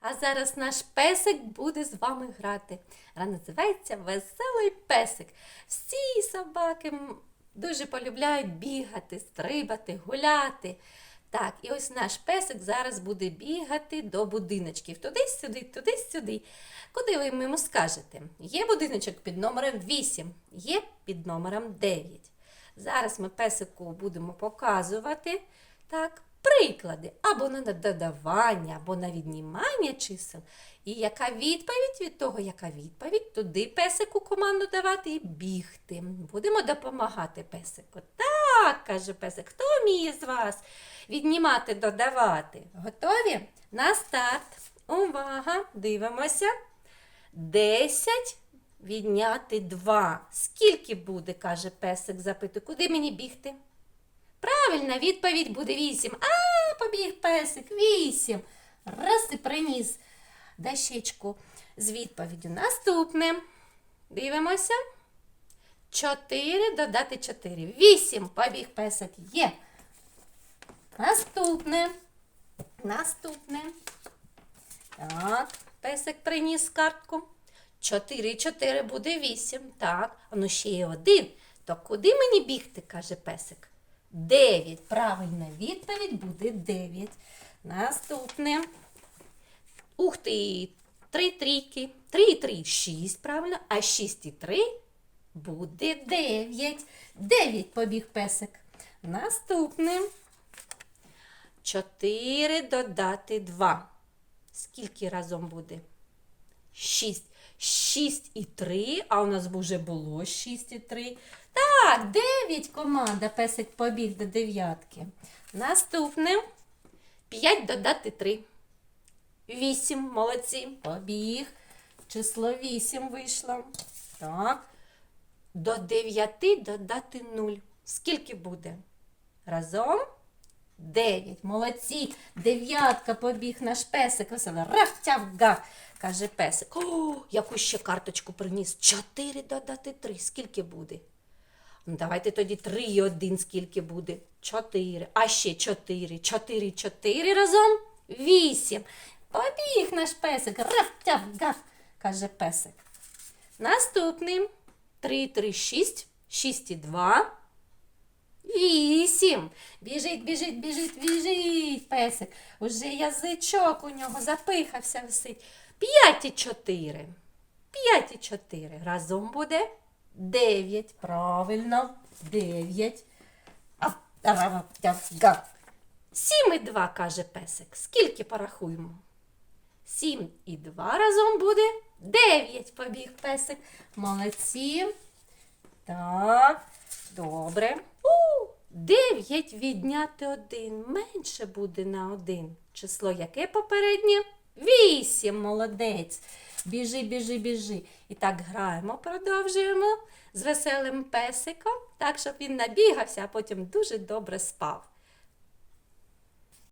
А зараз наш песик буде з вами грати. Гра називається Веселий песик. Всі собаки дуже полюбляють бігати, стрибати, гуляти. Так, і ось наш песик зараз буде бігати до будиночків. Туди-сюди, туди-сюди. Куди ви йому скажете? Є будиночок під номером 8, є під номером 9. Зараз ми песику будемо показувати так, приклади або на додавання, або на віднімання чисел. І яка відповідь від того, яка відповідь, туди песику команду давати і бігти. Будемо допомагати песику. Так, каже песик, хто вміє з вас віднімати, додавати? Готові? На старт. Увага! Дивимося. 10 відняти 2. Скільки буде, каже песик, запитує. Куди мені бігти? Правильна відповідь буде 8. А, побіг песик, 8. Раз і приніс дощечку з відповіддю. Наступне. Дивимося. 4 додати 4. 8. Побіг песик. Є. Наступне. Наступне. Так, песик приніс картку. 4 і 4 буде 8. Так, а ну ще є один. То куди мені бігти, каже песик. 9. Правильна відповідь буде 9. Наступне. Ух ти! Три трійки. 3 і 3 – 6, правильно. А 6 і 3 буде 9. 9 побіг песик. Наступне. 4 додати 2. Скільки разом буде? 6. 6 і 3, а у нас вже було 6 і 3. Так, 9 команда. Песик побіг до дев'ятки. Наступне 5 додати 3. 8. Молодці. Побіг. Число 8 вийшло. Так. До 9 додати 0. Скільки буде? Разом 9. Молодці. Дев'ятка побіг наш песик. Весело. Рафтяв-гав, каже песик. О, яку ще карточку приніс? 4 додати 3. Скільки буде? Ну, давайте тоді 3 і 1 скільки буде? 4. А ще 4. 4, 4 разом 8. Побіг наш песик. Рафтяв-гав, каже песик. Наступний. 3, 3, 6. 6 і 2. Вісім. Біжить, біжить, біжить, біжить, песик. Уже язичок у нього запихався висить. П'ять і чотири. П'ять і чотири. Разом буде дев'ять. Правильно. Дев'ять. Сім і два, каже песик. Скільки порахуємо? Сім і два разом буде дев'ять, побіг песик. Молодці. Так, добре. У, 9 відняти 1 менше буде на 1. Число яке попереднє? 8. Молодець. Біжи, біжи, біжи. І так граємо, продовжуємо з веселим песиком, так, щоб він набігався, а потім дуже добре спав.